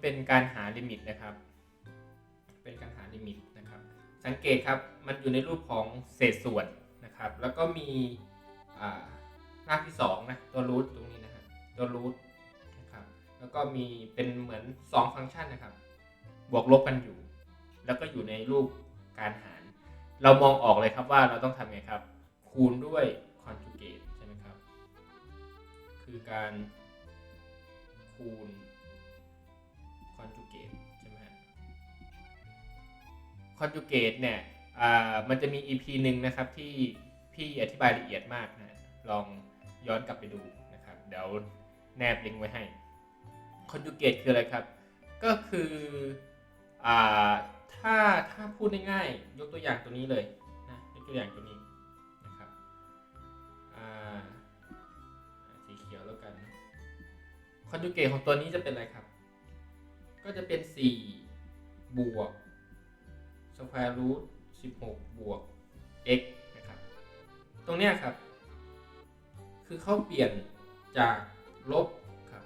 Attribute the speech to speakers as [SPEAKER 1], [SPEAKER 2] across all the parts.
[SPEAKER 1] เป็นการหาลิมิตนะครับ เป็นการหาลิมิตนะครับ สังเกตครับมันอยู่ในรูปของเศษส่วนนะครับ แล้วก็มีอ่ารากที่สองนะตัวรูทตรงนี้นะครับตัวรูทนะครับ แล้วก็มีเป็นเหมือน 2 ฟังก์ชันนะครับ บวกลบกันอยู่ แล้วก็อยู่ในรูปการหาร เรามองออกเลยครับว่าเราต้องทำไงครับ คูณด้วย conjugate ใช่ไหมครับ คือการคูณ conjugate เนี่ยอ่ามันจะมี EP หนึ่งนะครับที่พี่อธิบายละเอียดมากนะลองย้อนกลับไปดูนะครับ เดี๋ยวแนบลิงก์ไว้ให้ conjugate คืออะไรครับ ก็คืออ่าถ้าถ้าพูดง่ายๆยกตัวอย่างตัวนี้เลยนะยกตัวอย่างตัวนี้นะครับอ่าสีเขียวแล้วกัน conjugate ของตัวนี้จะเป็นอะไรครับ ก็จะเป็น 4 บวก square root 16บวก x นะครับ ตรงเนี้ยครับ คือเขาเปลี่ยนจากลบครับ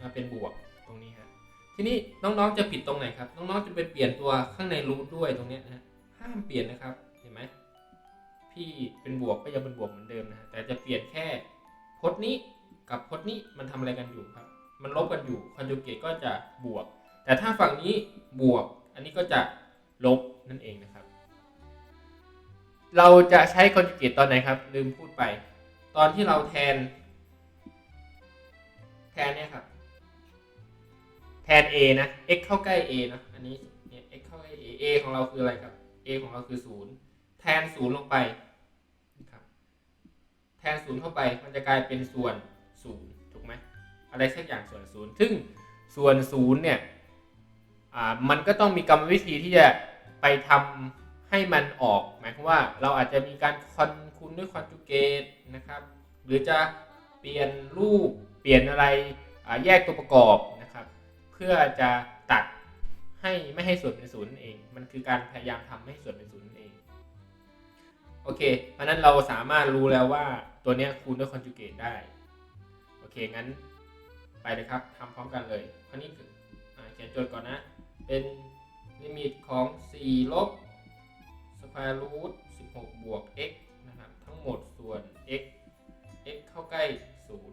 [SPEAKER 1] มาเป็นบวกตรงนี้ฮะทีนี้น้องๆจะผิดตรงไหนครับ น้องๆจะไปเปลี่ยนตัวข้างในรูทด้วยตรงเนี้ยนะห้ามเปลี่ยนนะครับเห็นไหมพี่เป็นบวกก็ยังเป็นบวกเหมือนเดิมนะฮะแต่จะเปลี่ยนแค่พจน์นี้กับพจน์นี้มันทำอะไรกันอยู่ครับ มันลบกันอยู่คอนจูเกตก็จะบวก แต่ถ้าฝั่งนี้บวก อันนี้ก็จะ ลบนั่นเองนะครับ เราจะใช้คอนจูเกตตอนไหนครับ ลืมพูดไป ตอนที่เราแทน แทนเนี่ยครับ แทน a นะ x เข้าใกล้ a นะอันนี้เนี่ย x เข้าใกล้ a a ของเราคืออะไรครับ a ของเราคือ 0 แทน 0 ลงไปนะครับแทน 0 เข้าไปมันจะกลายเป็นส่วน 0 ถูกไหมอะไรสักอย่างส่วน 0 ซึ่งส่วน 0 เนี่ยอ่ามันก็ต้องมีกรรมวิธีที่จะ ไปทำให้มันออก หมายความว่าเราอาจจะมีการคอนคูณด้วยคอนจูเกตนะครับ หรือจะเปลี่ยนรูปเปลี่ยนอะไรแยกตัวประกอบนะครับ เพื่อจะตัดให้ไม่ให้ส่วนเป็นศูนย์นั่นเอง มันคือการพยายามทำให้ส่วนเป็นศูนย์นั่นเองโอเค เพราะนั้นเราสามารถรู้แล้วว่าตัวนี้คูณด้วยคอนจูเกตได้ โอเค งั้นไปเลยครับทำพร้อมกันเลย คราวนี้เขียนโจทย์ก่อนนะ เป็น ลิมิตของ 4 ลบ square root 16 บวก x นะครับ ทั้งหมดส่วน x x เข้าใกล้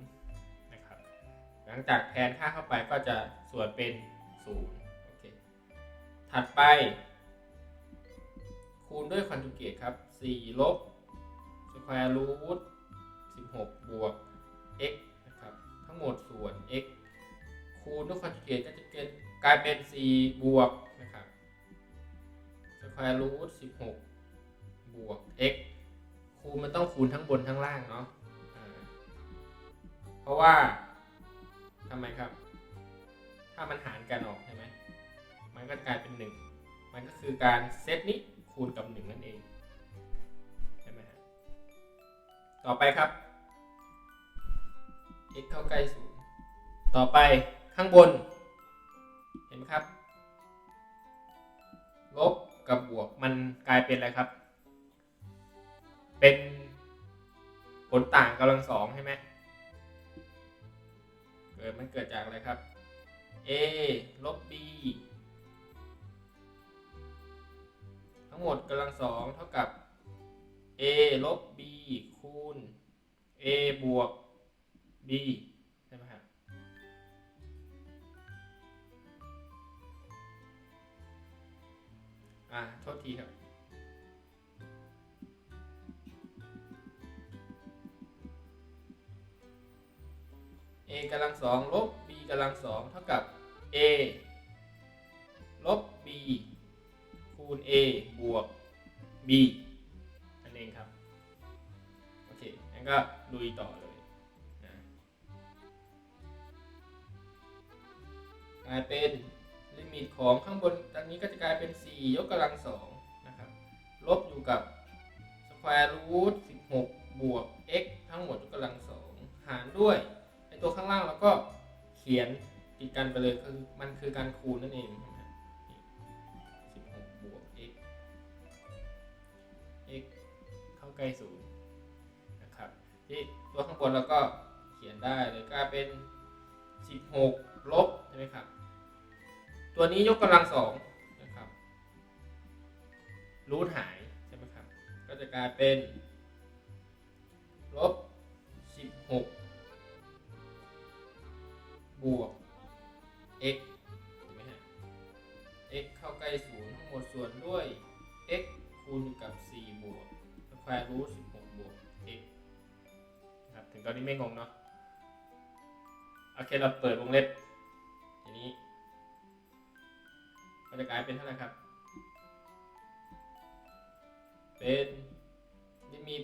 [SPEAKER 1] 0 นะครับ หลังจากแทนค่าเข้าไปก็จะส่วนเป็น 0 โอเค ถัดไป คูณด้วยคอนจูเกตครับ 4 ลบ square root 16 บวก x นะครับ ทั้งหมดส่วน x คูณด้วยคอนจูเกตก็จะเป็นกลายเป็น 4 บวก นะครับ square root 16บวก x คูณมันต้องคูณทั้งบนทั้งล่างเนาะเพราะว่าทำไมครับ ถ้ามันหารกันออกใช่ไหมมันก็กลายเป็น1มันก็คือการเซตนี้คูณกับ1นั่นเองใช่ไหมฮะต่อไปครับ x เข้าใกล้0ต่อไปข้างบน เห็นไหมครับ ลบ กับบวกมันกลายเป็นอะไรครับ เป็นผลต่างกำลังสองใช่ไหมเกิดมันเกิดจากอะไรครับ a ลบ b ทั้งหมดกำลังสองเท่ากับ a ลบ b คูณ a บวก b อ่าโทษทีครับ a กำลังสองลบ b กำลังสองเท่ากับ a ลบ b คูณ a บวก b นั่นเองครับ โอเคงั้นก็ลุยต่อเลยนะกลายเป็น มิตของข้างบนตอนนี้ก็จะกลายเป็น 4 ยกกำลังสองนะครับ ลบอยู่กับ square root 16 บวก x ทั้งหมดยกกำลังสองหารด้วยไอตัวข้างล่างเราก็เขียนติดกันไปเลยคือมันคือการคูณนั่นเองนะฮะนี่16 บวก x x เข้าใกล้ศูนย์นะครับที่ตัวข้างบนเราก็เขียนได้เลยกลายเป็น 16 ลบใช่ไหมครับ ตัวนี้ยกกำลังสองนะครับรูทหายใช่ไหมครับ ก็จะกลายเป็นลบสิบหกบวก x เห็นไหมฮะ x เข้าใกล้ศูนย์ทั้งหมดส่วนด้วย x คูณกับ 4 บวกสแควร์รูท16 บวก x ครับ ถึงตอนนี้ไม่งงเนาะ โอเค เราเปิดวงเล็บทีนี้ จะกลายเป็นเท่าไหร่ครับ เป็นลิมิต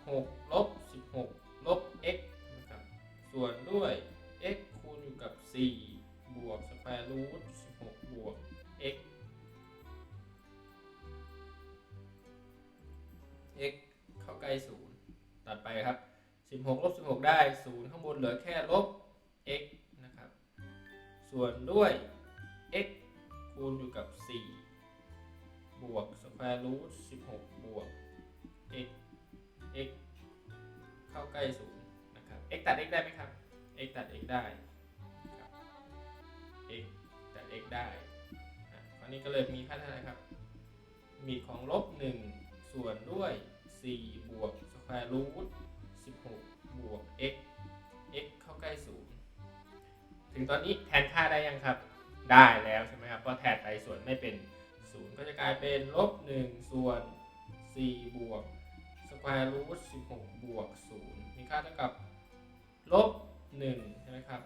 [SPEAKER 1] 16 ลบ 16 ลบ x นะครับ ส่วนด้วย x คูณอยู่กับ 4 บวกสแควร์รูท16 บวก x x เข้าใกล้ 0 ตัดไปครับ 16 ลบ 16 ได้ 0 ข้างบนเหลือแค่ลบ x นะครับ ส่วนด้วย x คูณอยู่กับ 4 บวกสแควร์รูท16 บวก x x เข้าใกล้0นะครับ x ตัด x ได้ไหมครับ x ตัด x ได้ครับ x ตัด x ได้อะคราวนี้ก็เลยมีค่าเท่าไหร่ครับ มีของลบ 1 ส่วนด้วย 4 บวกสแควร์รูท16 บวก x x เข้าใกล้0ถึงตอนนี้แทนค่าได้ยังครับ ได้แล้วใช่ไหมครับเพราะแทนไปส่วนไม่เป็น 0 ก็จะกลายเป็นลบ1ส่วน4บวกสแควร์รูท16บวก0มีค่าเท่ากับลบ1ใช่ไหมครับ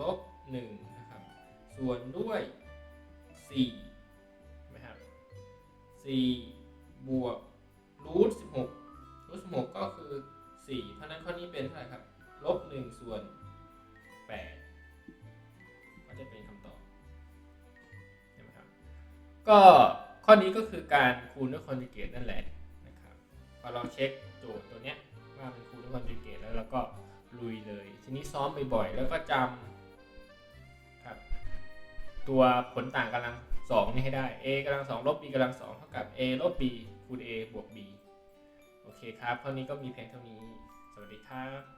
[SPEAKER 1] ลบ1นะครับส่วนด้วย4นะครับ4บวกรูท16รูท16ก็คือ 4 เพราะฉะนั้นข้อนี้เป็นเท่าไหร่ครับ ลบ1ส่วน8ก็จะเป็นคำตอบใช่ไหมครับก็ข้อนี้ก็คือการคูณด้วยคอนจูเกตนั่นแหละนะครับพอเราเช็คโจทย์ตัวเนี้ยว่าเป็นคูณด้วยคอนจูเกตแล้วเราก็ลุยเลย ทีนี้ซ้อมบ่อยๆแล้วก็จำครับตัวผลต่างกำลังสองนี่ให้ได้ a กำลังสองลบ b กำลังสองเท่ากับ a ลบ b คูณ a บวก b โอเคครับข้อนี้ก็มีเพียงเท่านี้ สวัสดีครับ